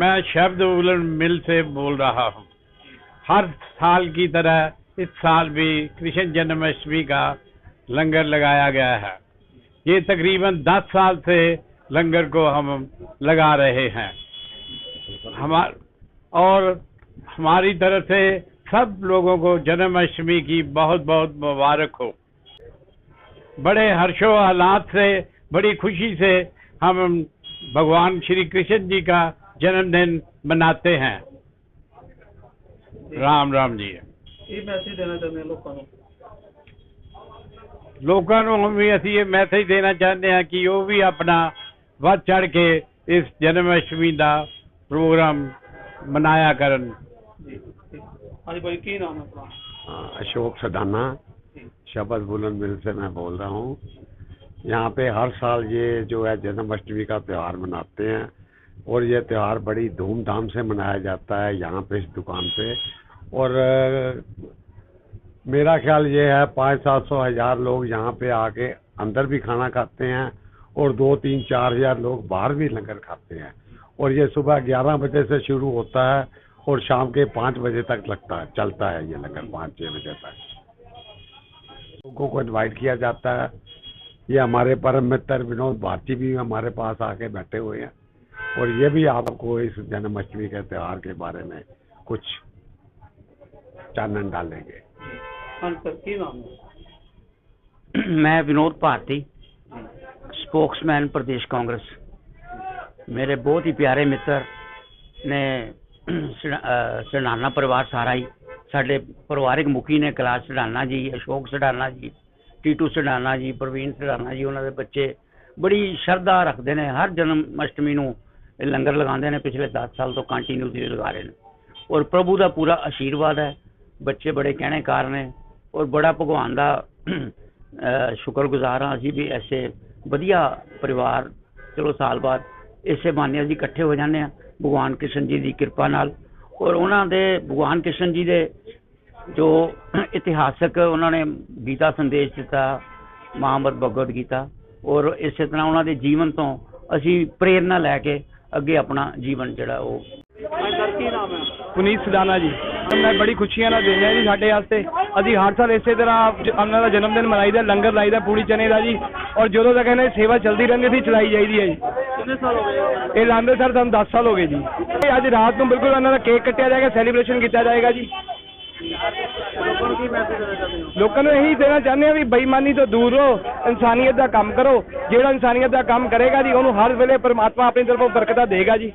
मैं शब्द उलन मिल से बोल रहा हूँ। हर साल की तरह इस साल भी कृष्ण जन्माष्टमी का लंगर लगाया गया है। ये तकरीबन 10 साल से लंगर को हम लगा रहे हैं। हमार और हमारी तरफ़ से सब लोगों को जन्माष्टमी की बहुत बहुत मुबारक हो। बड़े हर्षो हालात से, बड़ी खुशी से हम भगवान श्री कृष्ण जी का जन्मदिन मनाते हैं राम राम जी ਇਹ ਮੈਸੇਜ ਦੇਣਾ ਚਾਹੁੰਦੇ ਹਾਂ ਲੋਕਾਂ ਨੂੰ ਲੋਕਾਂ ਨੂੰ ਵੀ ਅਸੀਂ ਇਹ ਮੈਸੇਜ ਦੇਣਾ ਚਾਹੁੰਦੇ ਹਾਂ ਕਿ ਉਹ ਵੀ ਆਪਣਾ ਵੱਧ ਚੜ ਕੇ ਇਸ ਜਨਮ ਅਸ਼ਟਮੀ ਦਾ ਪ੍ਰੋਗਰਾਮ ਮਨਾਇਆ ਕਰਨ ਜੀ ਠੀਕ। ਹਾਂਜੀ ਭਾਈ ਕੀ ਨਾਮ ਹੈ ਆਪਣਾ हाँ, अशोक सदाना शबद बुलंद मिल से मैं बोल रहा हूँ यहाँ पे हर साल ये जो है जन्माष्टमी का त्यौहार मनाते हैं और ये त्यौहार बड़ी धूमधाम से मनाया जाता है यहाँ पे इस दुकान पे। और, मेरा ख्याल ये है पाँच सात सौ हज़ार लोग यहाँ पे आके अंदर भी खाना खाते हैं और दो, तीन, चार हज़ार लोग बाहर भी लंगर खाते हैं। और ये सुबह ग्यारह बजे से शुरू होता है और शाम के पाँच बजे तक लगता है, चलता है ये लंगर पाँच छः बजे तक। लोगों को इनवाइट किया जाता है। ये हमारे परम मित्र विनोद भारती भी हमारे पास आके बैठे हुए हैं। और ये भी आपको इस जन्माष्टमी के त्यौहार के बारे में कुछ चानन डालेंगे ਹਾਂਜੀ ਸਰ ਕੀ ਨਾਮ ਹੈ ਮੈਂ ਵਿਨੋਦ ਭਾਰਤੀ ਸਪੋਕਸਮੈਨ ਪ੍ਰਦੇਸ਼ ਕਾਂਗਰਸ ਮੇਰੇ ਬਹੁਤ ਹੀ ਪਿਆਰੇ ਮਿੱਤਰ ਨੇ ਸੜਾ- ਅਹ ਸਡਾਨਾ ਪਰਿਵਾਰ ਸਾਰਾ ਹੀ ਸਾਡੇ ਪਰਿਵਾਰਿਕ ਮੁਖੀ ਨੇ ਕੈਲਾਸ਼ ਸਡਾਨਾ ਜੀ ਅਸ਼ੋਕ ਸਡਾਨਾ ਜੀ ਟੀਟੂ ਸਡਾਨਾ ਜੀ ਪ੍ਰਵੀਨ ਸਡਾਨਾ ਜੀ ਉਹਨਾਂ ਦੇ ਬੱਚੇ ਬੜੀ ਸ਼ਰਧਾ ਰੱਖਦੇ ਨੇ ਹਰ ਜਨਮ ਅਸ਼ਟਮੀ ਨੂੰ ਇਹ ਲੰਗਰ ਲਗਾਉਂਦੇ ਨੇ, ਪਿਛਲੇ 10 ਸਾਲ ਤੋਂ ਕੰਟੀਨਿਊਸਲੀ ਲਗਾ ਰਹੇ ਨੇ। ਔਰ ਪ੍ਰਭੂ ਦਾ ਪੂਰਾ ਆਸ਼ੀਰਵਾਦ ਹੈ। ਬੱਚੇ ਬੜੇ ਕਹਿਣੇਕਾਰ ਨੇ ਔਰ ਬੜਾ ਭਗਵਾਨ ਦਾ ਸ਼ੁਕਰਗੁਜ਼ਾਰ ਹਾਂ ਅਸੀਂ ਵੀ ਐਸੇ ਵਧੀਆ ਪਰਿਵਾਰ, ਚਲੋ ਸਾਲ ਬਾਅਦ ਇਸੇ ਬਹਾਨੇ ਅਸੀਂ ਇਕੱਠੇ ਹੋ ਜਾਂਦੇ ਹਾਂ, ਭਗਵਾਨ ਕ੍ਰਿਸ਼ਨ ਜੀ ਦੀ ਕਿਰਪਾ ਨਾਲ। ਔਰ ਉਹਨਾਂ ਦੇ, ਭਗਵਾਨ ਕ੍ਰਿਸ਼ਨ ਜੀ ਦੇ ਜੋ ਇਤਿਹਾਸਕ ਉਹਨਾਂ ਨੇ ਗੀਤਾ ਸੰਦੇਸ਼ ਦਿੱਤਾ ਮਹਾਮਦ ਭਗਵਦ ਗੀਤਾ। ਔਰ ਇਸੇ ਤਰ੍ਹਾਂ ਉਹਨਾਂ ਦੇ ਜੀਵਨ ਤੋਂ ਅਸੀਂ ਪ੍ਰੇਰਨਾ ਲੈ ਕੇ ਅੱਗੇ ਆਪਣਾ ਜੀਵਨ ਜਿਹੜਾ ਉਹ ਪੁਨੀਤ ਸਦਾਨਾ ਜੀ। ਮੈਂ ਬੜੀ ਖੁਸ਼ੀਆਂ ਨਾਲ ਦੇ ਰਿਹਾ ਜੀ ਸਾਡੇ ਵਾਸਤੇ। ਅਸੀਂ ਹਰ ਸਾਲ ਇਸੇ ਤਰ੍ਹਾਂ ਉਹਨਾਂ ਦਾ ਜਨਮ ਦਿਨ ਮਨਾਈਦਾ ਲੰਗਰ ਲਾਈਦਾ ਪੂੜੀ ਚਨੇ ਦਾ ਜੀ। ਔਰ ਜਦੋਂ ਤੱਕ ਇਹਨਾਂ ਦੀ ਸੇਵਾ ਚੱਲਦੀ ਰਹਿੰਦੀ ਸੀ ਚਲਾਈ ਜਾਈਦੀ ਹੈ ਜੀ। ਕਿੰਨੇ ਸਾਲ ਹੋ ਗਏ? ਇਹ ਲਾਉਂਦੇ ਸਰ ਸਾਨੂੰ 10 ਸਾਲ ਹੋ ਗਏ ਜੀ। ਅੱਜ ਰਾਤ ਨੂੰ ਬਿਲਕੁਲ ਉਹਨਾਂ ਦਾ ਕੇਕ ਕੱਟਿਆ ਜਾਏਗਾ ਸੈਲੀਬ੍ਰੇਸ਼ਨ ਕੀਤਾ ਜਾਏਗਾ ਜੀ। ਕੀ ਮੈਸੇਜ ਦੇਣਾ ਚਾਹੁੰਦੇ ਹੋ? ਲੋਕਾਂ ਨੂੰ ਇਹੀ ਦੇਣਾ ਚਾਹੁੰਦੇ ਆ ਵੀ ਬੇਈਮਾਨੀ ਤੋਂ ਦੂਰ ਰਹੋ, ਇਨਸਾਨੀਅਤ ਦਾ ਕੰਮ ਕਰੋ। ਜਿਹੜਾ ਇਨਸਾਨੀਅਤ ਦਾ ਕੰਮ ਕਰੇਗਾ ਜੀ, ਉਹਨੂੰ ਹਰ ਵੇਲੇ ਪਰਮਾਤਮਾ ਆਪਣੀ ਤਰਫੋਂ ਬਰਕਤਾਂ ਦੇਗਾ ਜੀ।